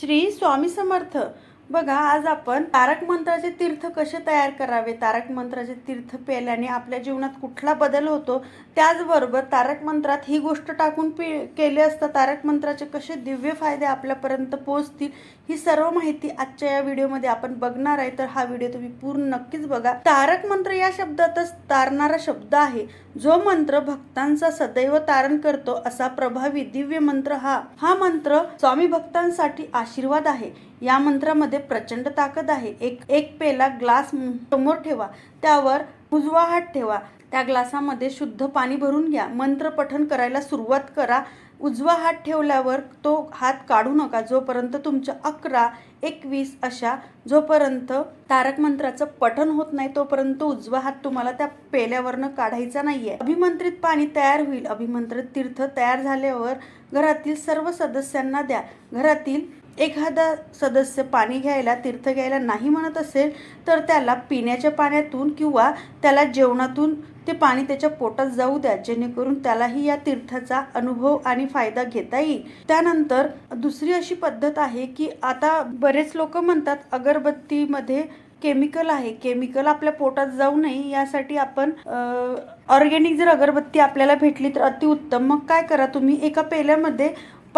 श्री स्वामी समर्थ. बघा आज आपण तारक मंत्राचे तीर्थ कसे तयार करावे? तारक मंत्राचे तीर्थ प्यायल्याने आपल्या जीवनात कुठला बदल होतो? त्याचबरोबर तारक मंत्रात ही गोष्ट टाकून पि केले असता तारक मंत्राचे कसे दिव्य फायदे आपल्यापर्यंत पोहोचतील? ही सर्व माहिती आजच्या या व्हिडिओमध्ये आपण बघणार आहे. तर हा व्हिडिओ तुम्ही पूर्ण नक्कीच बघा. तारक मंत्र या शब्दातच तारणारा शब्द आहे. जो मंत्र भक्तांचा सदैव तारण करतो असा प्रभावी दिव्य मंत्र हा. हा मंत्र स्वामी भक्तांसाठी आशीर्वाद आहे. या मंत्रामध्ये प्रचंड ताकद आहे. एक एक पेला ग्लास समोर ठेवा. त्यावर उजवा हात ठेवा. त्या ग्लासामध्ये शुद्ध पाणी भरून घ्या. मंत्र पठण करायला सुरुवात करा. उजवा हात ठेवल्यावर तो हात काढू नका. जोपर्यंत तुमच्या अकरा एकवीस अशा जोपर्यंत तारक मंत्राचं पठण होत नाही तोपर्यंत उजवा हात तुम्हाला त्या पेल्यावरनं काढायचा नाहीये. अभिमंत्रित पाणी तयार होईल. अभिमंत्रित तीर्थ तयार झाल्यावर घरातील सर्व सदस्यांना द्या. घरातील एखादा सदस्य पाणी घ्यायला तीर्थ घ्यायला नाही म्हणत असेल तर त्याला पिण्याच्या पाण्यातून किंवा त्याला जेवणातून ते पाणी त्याच्या पोटात जाऊ द्या जेणेकरून त्यालाही या तीर्थाचा अनुभव आणि फायदा घेता येईल. त्यानंतर दुसरी अशी पद्धत आहे की आता बरेच लोक म्हणतात अगरबत्तीमध्ये केमिकल आहे केमिकल आपल्या पोटात जाऊ नये यासाठी आपण ऑर्गेनिक जर अगरबत्ती आपल्याला भेटली तर अतिउत्तम. मग काय करा तुम्ही? एका पेल्यामध्ये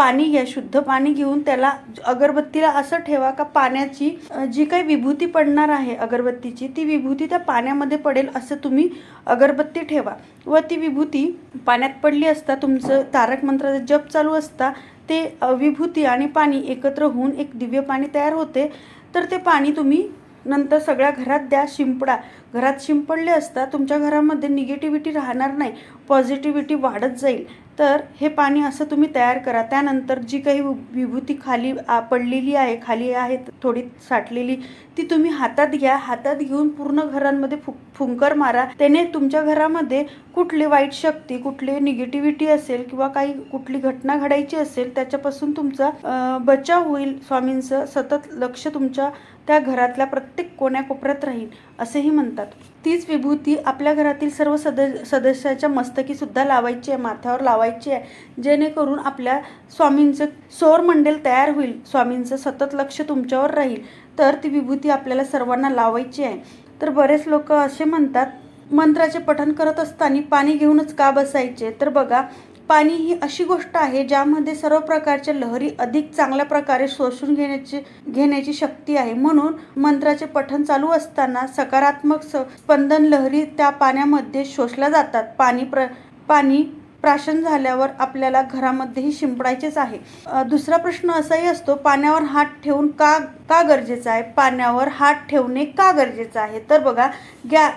पाणी घ्या शुद्ध पाणी घेऊन त्याला अगरबत्तीला असं ठेवा का पाण्याची जी काही विभूती पडणार आहे अगरबत्तीची ती विभूती त्या पाण्यामध्ये पडेल असं तुम्ही अगरबत्ती ठेवा. व ती विभूती पाण्यात पडली असता तुमचं तारक मंत्राचा जप चालू असता ते विभूती आणि पाणी एकत्र होऊन एक दिव्य पाणी तयार होते. तर ते पाणी तुम्ही नंतर सगळ्या घरात द्या शिंपडा. घरात शिंपडले असता तुमच्या घरामध्ये निगेटिव्हिटी राहणार नाही. पॉझिटिव्हिटी वाढत जाईल. तर हे पाणी असं तुम्ही तयार करा. त्यानंतर जी काही विभूती खाली पडलेली आहे खाली आहे थोडी साठलेली ती तुम्ही हातात घ्या. हातात घेऊन पूर्ण घरांमध्ये फु फुंकर मारा. त्याने तुमच्या घरामध्ये कुठली वाईट शक्ती कुठली निगेटिव्हिटी असेल किंवा काही कुठली घटना घडायची असेल त्याच्यापासून तुमचा बचाव होईल. स्वामींचं सतत लक्ष तुमच्या त्या घरातल्या प्रत्येक कोण्याकोपऱ्यात राहील असेही म्हणतात. तीच विभूती आपल्या घरातील सर्व सद सदस्याच्या मस्तकीसुद्धा लावायची आहे माथ्यावर लावायची आहे. जेणेकरून आपल्या स्वामींचं सौर मंडल तयार होईल स्वामींचं सतत लक्ष तुमच्यावर राहील. तर ती विभूती आपल्याला सर्वांना लावायची आहे. तर बरेच लोक असे म्हणतात मंत्राचे पठण करत असताना पाणी घेऊनच का बसायचे? तर बघा पाणी ही अशी गोष्ट आहे ज्यामध्ये सर्व प्रकारच्या लहरी अधिक चांगल्या प्रकारे शोषून घेण्याची घेण्याची शक्ती आहे. म्हणून मंत्राचे पठण चालू असताना सकारात्मक स- स्पंदन लहरी त्या पाण्यामध्ये शोषल्या जातात. पाणी प्र पाणी प्राशन झाल्यावर आपल्याला घरामध्येही शिंपडायचेच आहे. दुसरा प्रश्न असाही असतो पाण्यावर हात ठेवून का का गरजेचं आहे? पाण्यावर हात ठेवणे का गरजेचं आहे? तर बघा गॅ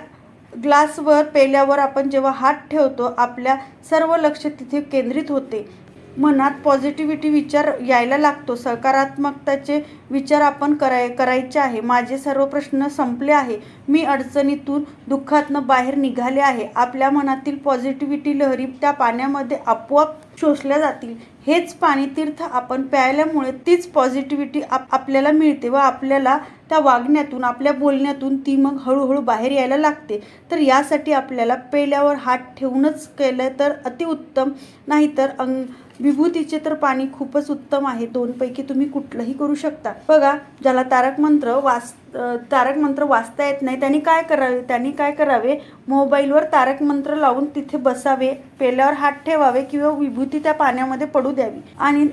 ग्लासवर पेल्यावर आपण जेव्हा हात ठेवतो आपल्या सर्व लक्ष तिथे केंद्रित होते. मनात पॉझिटिव्हिटी विचार यायला लागतो. सकारात्मकताचे विचार आपण कराय करायचे आहे. माझे सर्व प्रश्न संपले आहे. मी अडचणीतून दुःखातनं बाहेर निघाले आहे. आपल्या मनातील पॉझिटिव्हिटी लहरी त्या पाण्यामध्ये आपोआप शोषल्या जातील. हेच पाणी तीर्थ आपण प्यायल्यामुळे तीच पॉझिटिव्हिटी आप आपल्याला मिळते व आपल्याला त्या वागण्यातून आपल्या बोलण्यातून ती मग हळूहळू बाहेर यायला लागते. तर यासाठी आपल्याला पेल्यावर हात ठेवूनच केलं तर अतिउत्तम नाहीतर अंग विभूतीचे तर पाणी खूपच उत्तम आहे. दोनपैकी तुम्ही कुठलंही करू शकता. बघा ज्याला तारक मंत्र वाच तारक मंत्र वाचता येत नाही त्यांनी काय करावे? त्यांनी काय करावे? मोबाईलवर तारक मंत्र लावून तिथे बसावे पेल्यावर हात ठेवावे किंवा विभूती त्या पाण्यामध्ये पडू द्यावी. आणि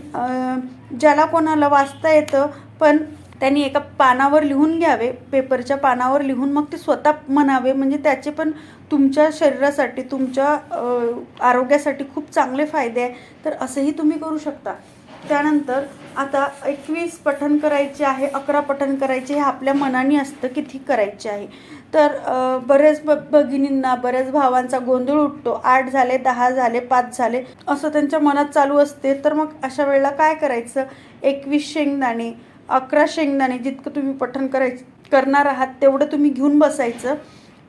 ज्याला कोणाला वाचता येतं पण त्यांनी एका पानावर लिहून घ्यावे पेपरच्या पानावर लिहून मग ते स्वतः म्हणावे. म्हणजे त्याचे पण तुमच्या शरीरासाठी तुमच्या आरोग्यासाठी खूप चांगले फायदे आहे. तर असंही तुम्ही करू शकता. त्यानंतर आता एकवीस पठण करायचे आहे अकरा पठण करायचे हे आपल्या मनाने असतं किती करायचे आहे. तर बऱ्याच ब भगिनींना बऱ्याच भावांचा गोंधळ उठतो. आठ झाले दहा झाले पाच झाले असं त्यांच्या मनात चालू असते. तर मग अशा वेळेला काय करायचं? एकवीस शेंगदाणे अकरा शेंगदाणे जितकं तुम्ही पठण करायचं करणार आहात तेवढं तुम्ही घेऊन बसायचं.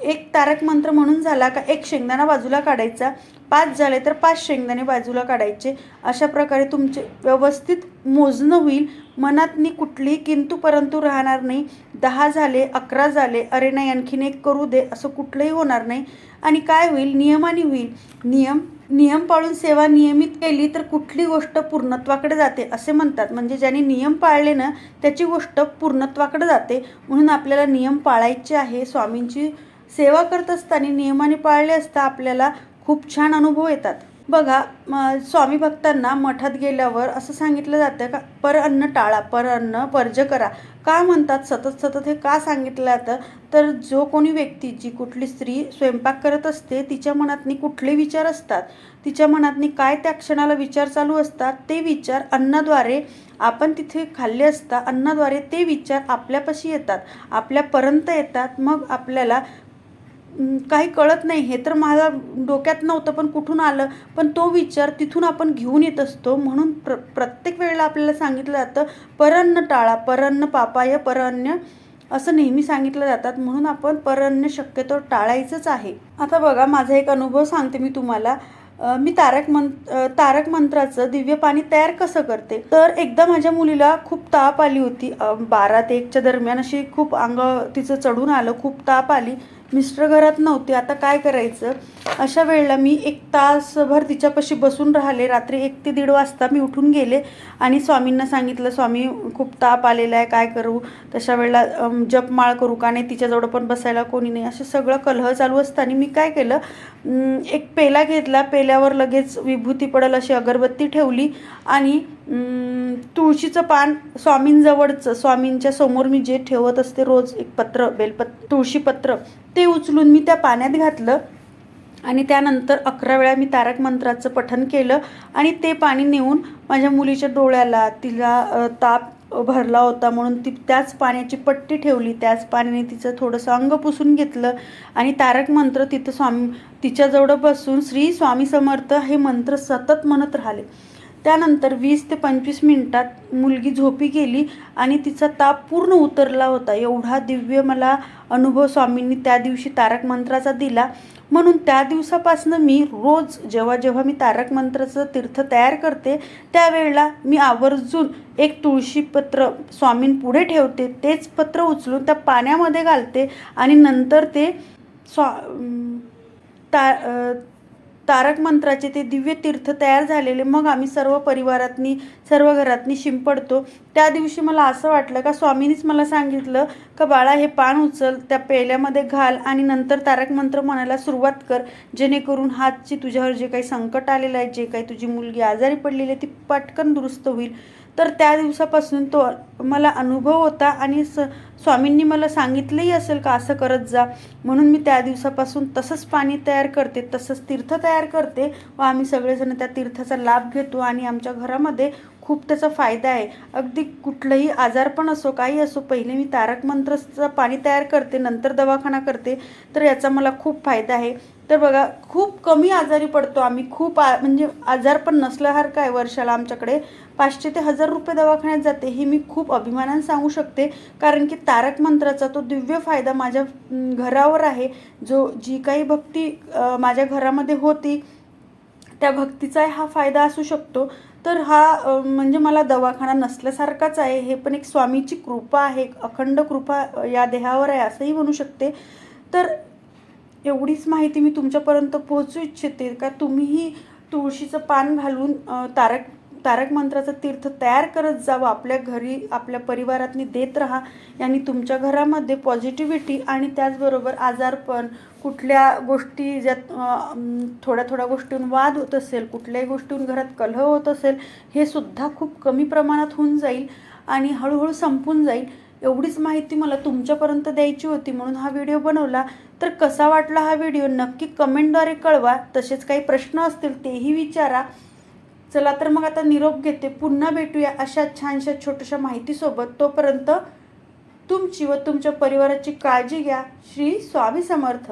एक तारक मंत्र म्हणून झाला का एक शेंगदाणा बाजूला काढायचा. पाच झाले तर पाच शेंगदाणे बाजूला काढायचे. अशा प्रकारे तुमचे व्यवस्थित मोजणं होईल. मनातनी कुठली कुठलीही किंतु परंतु राहणार नाही. दहा झाले अकरा झाले अरे नाही आणखीन एक करू दे असं कुठलंही होणार नाही. आणि काय होईल? नियमाने होईल. नियम नियम पाळून सेवा नियमित केली तर कुठली गोष्ट पूर्णत्वाकडे जाते असे म्हणतात. म्हणजे ज्याने नियम पाळले ना त्याची गोष्ट पूर्णत्वाकडे जाते. म्हणून आपल्याला नियम पाळायचे आहे. स्वामींची सेवा करत असताना नियमाने पाळले असता आपल्याला खूप छान अनुभव येतात. बघा म स्वामी भक्तांना मठात गेल्यावर असं सांगितलं जातं का? पर अन्न टाळा पर अन्न वर्ज करा. का म्हणतात? सतत सतत हे का सांगितलं जातं तर जो कोणी व्यक्ती जी कुठली स्त्री स्वयंपाक करत असते तिच्या मनातनी कुठले विचार असतात? तिच्या मनातनी काय त्या क्षणाला विचार चालू असतात? ते विचार अन्नाद्वारे आपण तिथे खाल्ले असता अन्नाद्वारे ते विचार आपल्यापाशी येतात. आपल्यापर्यंत येतात. मग आपल्याला काही कळत नाही. हे तर माझ्या डोक्यात नव्हतं पण कुठून आलं? पण तो विचार तिथून आपण घेऊन येत असतो. म्हणून प्र प्रत्येक वेळेला आपल्याला सांगितलं जातं परन्न टाळा परन्न पापाय परअन्न असं नेहमी सांगितलं जातात. म्हणून आपण परअन्न शक्यतो टाळायचंच आहे. आता बघा माझा एक अनुभव सांगते मी तुम्हाला. मी तारक मं तारक मंत्राचं दिव्य पाणी तयार कसं करते? तर एकदा माझ्या मुलीला खूप ताप आली होती. बारा ते एकच्या दरम्यान अशी खूप अंग तिचं चढून आलं खूप ताप आली. मिस्टर घरात नव्हते आता काय करायचं? अशा वेळेला मी एक तासभर तिच्यापाशी बसून राहिले. रात्री एक ते दीड वाजता मी उठून गेले आणि स्वामींना सांगितलं स्वामी खूप ताप आलेला आहे काय करू? तशा वेळेला जपमाळ करू का नाही तिच्याजवळ पण बसायला कोणी नाही. असं सगळं कलह चालू असताना मी काय केलं? एक पेला घेतला. पेल्यावर लगेच विभूती पडल अशी अगरबत्ती ठेवली आणि तुळशीचं पान स्वामींजवळचं स्वामींच्या समोर मी जे ठेवत असते रोज एक पत्र बेलपत्र तुळशीपत्र ते ते उचलून मी त्या पाण्यात घातलं आणि त्यानंतर अकरा वेळा मी तारक मंत्राचं पठन केलं आणि ते पाणी नेऊन माझ्या मुलीच्या डोळ्याला तिला ताप भरला होता म्हणून ती त्याच पाण्याची पट्टी ठेवली. त्याच पाण्याने तिचं थोडंसं अंग पुसून घेतलं आणि तारक मंत्र तिथं स्वामी तिच्याजवळ बसून श्री स्वामी समर्थ हे मंत्र सतत म्हणत राहिले. त्यानंतर वीस ते पंचवीस मिनिटात मुलगी झोपी गेली आणि तिचा ताप पूर्ण उतरला होता. एवढा दिव्य मला अनुभव स्वामींनी त्या दिवशी तारक मंत्राचा दिला. म्हणून त्या दिवसापासून मी रोज जेव्हा जेव्हा मी तारक मंत्राचं तीर्थ तयार करते त्यावेळेला मी आवर्जून एक तुळशीपत्र स्वामींपुढे ठेवते. तेच पत्र उचलून त्या पाण्यामध्ये घालते आणि नंतर ते स्वा ता तारक मंत्राचे ते दिव्य तीर्थ तयार झालेले. मग आम्ही सर्व परिवारातनी सर्व घरातनी शिंपडतो त्या दिवशी मला असं वाटलं का स्वामीनीच मला सांगितलं का बाळा हे पान उचल त्या पेल्यामध्ये घाल आणि नंतर तारक मंत्र म्हणायला सुरुवात कर. जेणेकरून हातची तुझ्यावर जे काही संकट आलेलं आहे जे काही तुझी मुलगी आजारी पडलेली आहे ती पटकन दुरुस्त होईल. तर त्या दिवसापासून तो मला अनुभव होता आणि स स्वामींनी मला सांगितलंही असेल का असं करत जा. म्हणून मी त्या दिवसापासून तसंच पाणी तयार करते तसंच तीर्थ तयार करते व आम्ही सगळेजण त्या तीर्थाचा लाभ घेतो आणि आमच्या घरामध्ये खूप त्याचा फायदा आहे. अगदी कुठलंही आजारपण असो काही असो पहिले मी तारक मंत्रचं पाणी तयार करते नंतर दवाखाना करते तर याचा मला खूप फायदा आहे. तर बघा खूप कमी आजारी पडतो आम्ही खूप आ म्हणजे आजार पण नसल्यासारखं आहे वर्षाला आमच्याकडे. पाचशे ते हजार रुपये दवाखान्यात जाते हे मी खूप अभिमानाने सांगू शकते. कारण की तारक मंत्राचा तो दिव्य फायदा माझ्या घरावर आहे. जो जी काही भक्ती माझ्या घरामध्ये होती त्या भक्तीचा हा फायदा असू शकतो. तर हा म्हणजे मला दवाखाना नसल्यासारखाच आहे. हे पण एक स्वामीची कृपा आहे एक अखंड कृपा या देहावर आहे असंही म्हणू शकते. तर एवढीच माहिती मी तुमच्यापर्यंत पोहोचू इच्छिते. का तुम्हीही तुळशीचं पान घालून तारक तारक मंत्राचं तीर्थ तयार करत जावं आपल्या घरी आपल्या परिवारातनी देत राहा. यांनी तुमच्या घरामध्ये पॉझिटिव्हिटी आणि त्याचबरोबर आजारपण कुठल्या गोष्टी ज्यात थोड्या थोड्या गोष्टीहून वाद होत असेल कुठल्याही गोष्टीहून घरात कलह होत असेल हे सुद्धा खूप कमी प्रमाणात होऊन जाईल आणि हळूहळू संपून जाईल. एवढीच माहिती मला तुमच्यापर्यंत द्यायची होती म्हणून हा व्हिडिओ बनवला. तर कसा वाटला हा व्हिडिओ नक्की कमेंटद्वारे कळवा. तसेच काही प्रश्न असतील तेही विचारा. चला तर मग आता निरोप घेते. पुन्हा भेटूया अशा छानशा छोट्याशा माहितीसोबत. तोपर्यंत तुमची व तुमच्या परिवाराची काळजी घ्या. श्री स्वामी समर्थ.